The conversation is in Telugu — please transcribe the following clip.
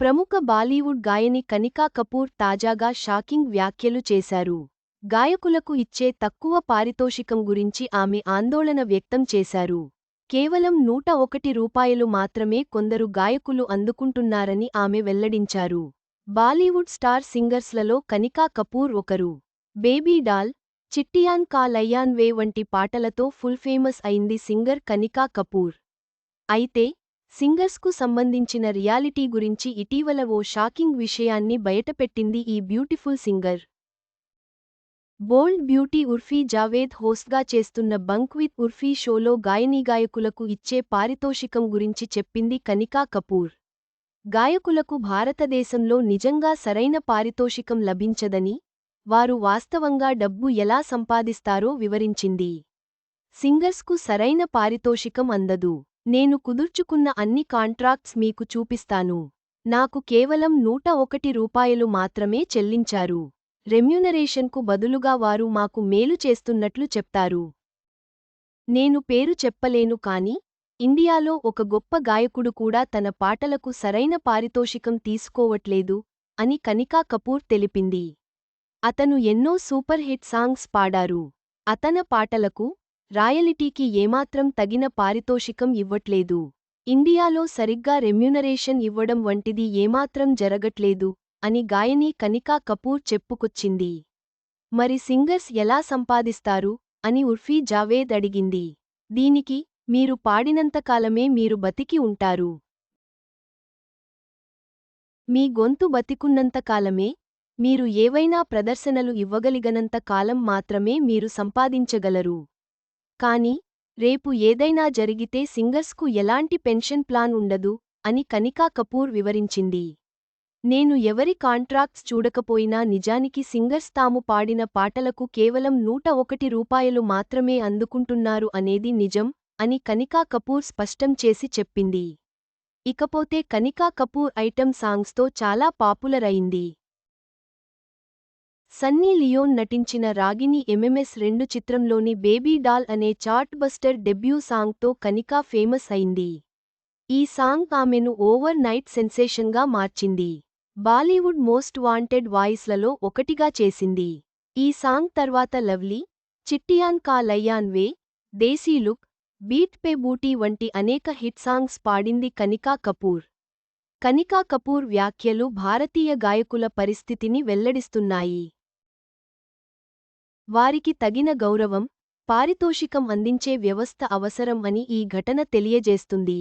ప్రముఖ బాలీవుడ్ గాయని కనికా కపూర్ తాజాగా షాకింగ్ వ్యాఖ్యలు చేశారు. గాయకులకు ఇచ్చే తక్కువ పారితోషికం గురించి ఆమె ఆందోళన వ్యక్తం చేశారు. కేవలం నూట ఒకటి రూపాయలు మాత్రమే కొందరు గాయకులు అందుకుంటున్నారని ఆమె వెల్లడించారు. బాలీవుడ్ స్టార్ సింగర్స్లలో కనికా కపూర్ ఒకరు. బేబీ డాల్ చిట్టియాన్ కా లయ్యాన్ వే వంటి పాటలతో ఫుల్ ఫేమస్ అయింది సింగర్ కనికా కపూర్. అయితే సింగర్స్కు సంబంధించిన రియాలిటీ గురించి ఇటీవల ఓ షాకింగ్ విషయాన్ని బయటపెట్టింది ఈ beautiful singer. Bold beauty Urfi Javed హోస్ట్గా చేస్తున్న బంక్విత్ ఉర్ఫీ షోలో గాయనీగాయకులకు ఇచ్చే పారితోషికం గురించి చెప్పింది కనికా కపూర్. గాయకులకు భారతదేశంలో నిజంగా సరైన పారితోషికం లభించదని వారు వాస్తవంగా డబ్బు ఎలా సంపాదిస్తారో వివరించింది. సింగర్స్కు సరైన పారితోషికం అందదు. నేను కుదుర్చుకున్న అన్ని కాంట్రాక్ట్స్ మీకు చూపిస్తాను. నాకు కేవలం నూట ఒకటి రూపాయలు మాత్రమే చెల్లించారు. రెమ్యునరేషన్కు బదులుగా వారు మాకు మేలు చేస్తున్నట్లు చెప్తారు. నేను పేరు చెప్పలేను కాని ఇండియాలో ఒక గొప్ప గాయకుడు కూడా తన పాటలకు సరైన పారితోషికం తీసుకోవట్లేదు అని కనికా కపూర్ తెలిపింది. అతను ఎన్నో సూపర్ హిట్ సాంగ్స్ పాడారు. అతన పాటలకు రాయలిటీకి ఏమాత్రం తగిన పారితోషికం ఇవ్వట్లేదు. ఇండియాలో సరిగ్గా రెమ్యునరేషన్ ఇవ్వడం వంటిది ఏమాత్రం జరగట్లేదు అని గాయని కనికా కపూర్ చెప్పుకొచ్చింది. మరి సింగర్స్ ఎలా సంపాదిస్తారు? అని ఉర్ఫీ జావేద్ అడిగింది. దీనికి మీరు పాడినంతకాలమే మీరు బతికి ఉంటారు. మీ గొంతు బతికున్నంతకాలమే మీరు ఏవైనా ప్రదర్శనలు ఇవ్వగలిగనంత కాలం మాత్రమే మీరు సంపాదించగలరు. కాని రేపు ఏదైనా జరిగితే సింగర్స్కు ఎలాంటి పెన్షన్ ప్లాన్ ఉండదు అని కనికా కపూర్ వివరించింది. నేను ఎవరి కాంట్రాక్ట్స్ చూడకపోయినా నిజానికి సింగర్స్ తాము పాడిన పాటలకు కేవలం నూట ఒకటి రూపాయలు మాత్రమే అందుకుంటున్నారు అనేది నిజం అని కనికా కపూర్ స్పష్టం చేసి చెప్పింది. ఇకపోతే కనికా కపూర్ ఐటెం సాంగ్స్తో చాలా పాపులర్ అయింది. సన్నీ లియోన్ నటించిన రాగిని ఎంఎంఎస్ రెండు చిత్రంలోని బేబీ డాల్ అనే చార్ట్ బస్టర్ డెబ్యూ సాంగ్తో కనికా ఫేమస్ అయింది. ఈ సాంగ్ ఆమెను ఓవర్ నైట్ సెన్సేషన్గా మార్చింది. బాలీవుడ్ మోస్ట్ వాంటెడ్ వాయిస్లలో ఒకటిగా చేసింది. ఈ సాంగ్ తర్వాత lovely Chittiyaan Kalaiyaan ve desi look beat pe booty వంటి అనేక హిట్ సాంగ్స్ పాడింది కనికా కపూర్. కనికా కపూర్ వ్యాఖ్యలు భారతీయ గాయకుల పరిస్థితిని వెల్లడిస్తున్నాయి. వారికి తగిన గౌరవం పారితోషికం అందించే వ్యవస్థ అవసరం అని ఈ ఘటన తెలియజేస్తుంది.